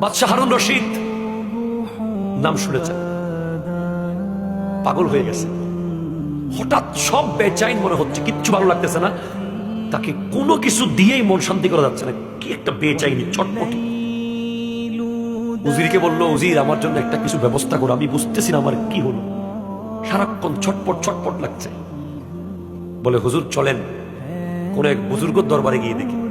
বাদশাহ হারুন রশিদ। নাম শুনেছেন। পাগল হয়ে গেছে। হঠাৎ সব বেচাইন মনে হচ্ছে, কিচ্ছু ভালো লাগতেছে না। তাকে কোনো কিছু দিয়েই মন শান্তি করা যাচ্ছে না। কি একটা বেচাইনি, চটপটি। উজিরকে বলল, উজির, আমার জন্য একটা কিছু ব্যবস্থা করো। আমি বুঝতেছি না আমার কি হলো। সারাক্ষণ ছটপট ছটপট লাগছে। বলে হুজুর চলেন, কোন এক বুজুর্গর দরবারে গিয়ে দেখি।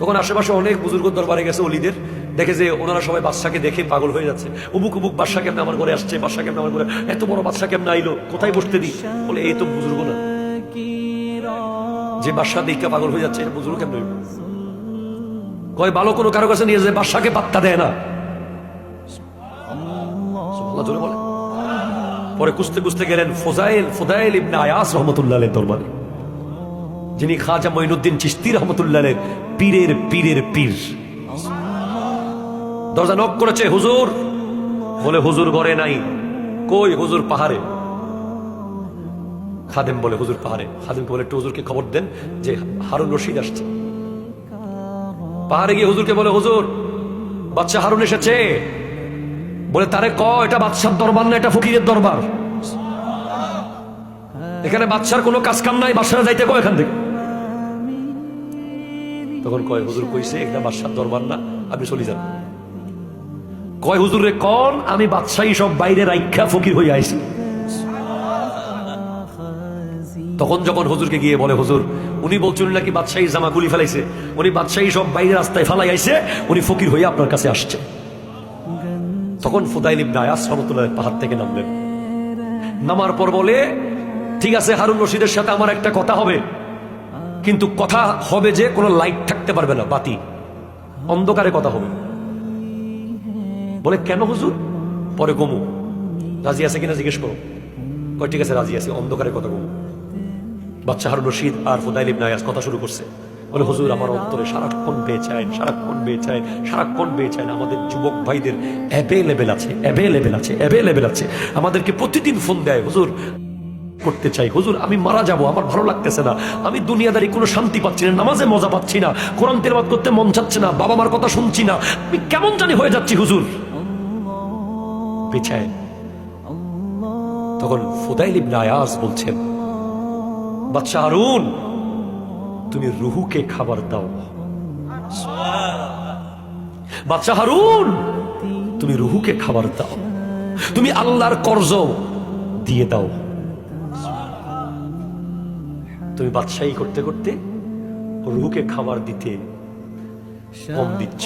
তখন আশেপাশে অনেক বুজুর্গর দরবারে গেছে অলিদের। দেখে যে ওনারা সবাই বাদশাকে দেখে পাগল হয়ে যাচ্ছে। উবুক উবুক বাদশা কেমন আমার ঘরে আসছে? বাদশা কেমন আমার ঘরে এত বড় বাদশা কেমন আইলো? কোথায় বসতে দিই? বলে, এই তো বুজুর্গ না। যে বাদশা দেখতে পাগল হয়ে যাচ্ছে বুজুর্গ কেমন কয়, ভালো কোনো কারও কাছে নিয়ে যে বাদশাকে পাত্তা দেয় না। পরে কুস্তে কুস্তে গেলেন ফোজাইল ফোজাইল ইবনে আয়াস রহমতুল্লাহ দরবারে। যিনি খাজা মঈনুদ্দিন চিস্তি রহমতুল্লাহের পীরের পীরের পীর। দরজা নক করেছে, হুজুর! বলে, হুজুর ঘরে নাই। কই হুজুর পাহাড়ে? খাদেম বলে, হুজুর পাহাড়ে। খাদেমকে বলে, একটু হুজুরকে খবর দেন যে হারুন রশিদ আসছে। পাহাড়ে গিয়ে হুজুরকে বলে, হুজুর বাচ্চা হারুন এসেছে। বলে, তারে ক এটা বাদশার দরবার না, এটা ফকিরের দরবার? এখানে বাচ্চার কোনো কাজ কাম নাই বাসায় যাইতে কয় এখান থেকে? তখন কয়, হুজুর কইছে এটা বাদশার দরবার না, আপনি চলে যান। কয়, হুজুর রে, কন, আমি বাদশাহী সব বাইরে রাইখা ফকির হয়ে আইছি। তখন যখন হুজুরকে গিয়ে বলে, হুজুর, উনি বলছেন নাকি বাদশাহী জামা গুলি ফেলাইছে। উনি বাদশাহী সব বাইরে রাস্তায় ফেলাই আইছে, উনি ফকির হয়ে আপনার কাছে আসছে। তখন ফুদাইল ইবনে আয়াস রহমতুল্লাহ পাহাড় থেকে নামলেন। নামার পর বলে, ঠিক আছে, হারুন রশিদের সাথে আমার একটা কথা হবে। কিন্তু কথা হবে যে কোনো লাইট থাকতে পারবে না, বাতি। অন্ধকারে কথা হবে। বলে, কেন হুজুর? পরে কমু রাজি আছে কিনা জিজ্ঞেস করো। কয়, ঠিক আছে, রাজি আছে, অন্ধকারে কথা কমু বাচ্চা হারুন রশিদ আর ফুদাইল ইবনে আয়াস কথা শুরু করছে। বলে, হুজুর, আমার অন্তরে সারাক্ষণ বেচাইন সারাক্ষণ বেচাইন সারাক্ষণ বেচাইন আমাদের যুবক ভাইদের অ্যাভেলেবেল আছে অ্যাভেলেবেল আছে অ্যাভেলেবেল আছে। আমাদেরকে প্রতিদিন ফোন দেয়, হুজুর। করতে চাই। হুজুর, আমি মারা যাব, আমার ভালো লাগতেছে না। আমি দুনিয়াদারি কোনো শান্তি পাচ্ছি না, নামাজে মজা পাচ্ছি না, কোরআন তেলাওয়াত করতে মন চাচ্ছে না, বাবা মার কথা শুনছি না। আমি কেমন জানি হয়ে যাচ্ছি, হুজুর। বেচায়। তখন ফুদাইল ইবনে আয়াস বলছেন বাচ্চা হারুন, তুমি রুহুকে খাবার দাও। বাচ্চা হারুন, তুমি রুহুকে খাবার দাও। তুমি আল্লাহর কর্জ দিয়ে দাও। তুমি বাদশাহী করতে করতে রুহুকে খাবার দিতে কম দিচ্ছ।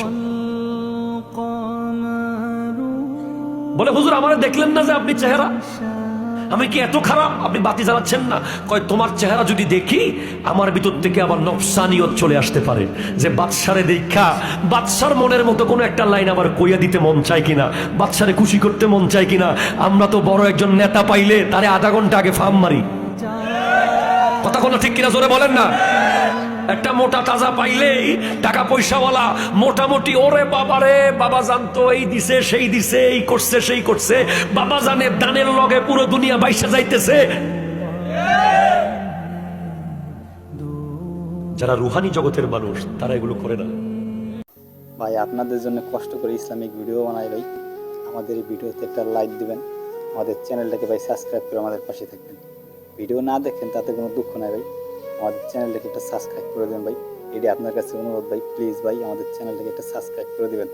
বলে হুজুর আমার দেখলেন না যে আপনি চেহারা? আমি কি এত খারাপ? আপনি বাতি জ্বালাচ্ছেন না? কয় তোমার চেহারা যদি দেখি আমার ভিতর থেকে আবার নফসানিয়ত চলে আসতে পারে। যে বাদশারে দেখা বাদশার মনের মতো কোনো একটা লাইন আবার কইয়া দিতে মন চায় কিনা? বাদশারে খুশি করতে মন চায় কিনা? আমরা তো বড় একজন নেতা পাইলে তারে আধা ঘণ্টা আগে ফার্ম মারি। কথা কোনো ঠিক কিনা জোরে বলেন না? একটা মোটা তাজা পাইলেই টাকা পয়সাওয়ালা মোটামুটি, ওরে বাবারে বাবা জানতো এই দিছে, সেই দিছে, এই করছে, সেই করছে। বাবা জানে দানের লগে পুরো দুনিয়া বাইসে যাইতেছে। যারা রুহানি জগতের মানুষ, তারা এগুলো করে না। ভাই, আপনাদের জন্য কষ্ট করে ইসলামিক ভিডিও বানাই ভাই। আমাদের এই ভিডিওতে একটা লাইক দিবেন। আমাদের চ্যানেলটাকে ভাই সাবস্ক্রাইব করে আমাদের পাশে থাকবেন। ভিডিও না দেখেন, তাতে কোনো দুঃখ নাই ভাই। আমাদের চ্যানেলটাকে একটা সাবস্ক্রাইব করে দেবেন ভাই। এটি আপনার কাছে অনুরোধ ভাই প্লিজ ভাই, আমাদের চ্যানেলটাকে একটা সাবস্ক্রাইব করে দেবেন।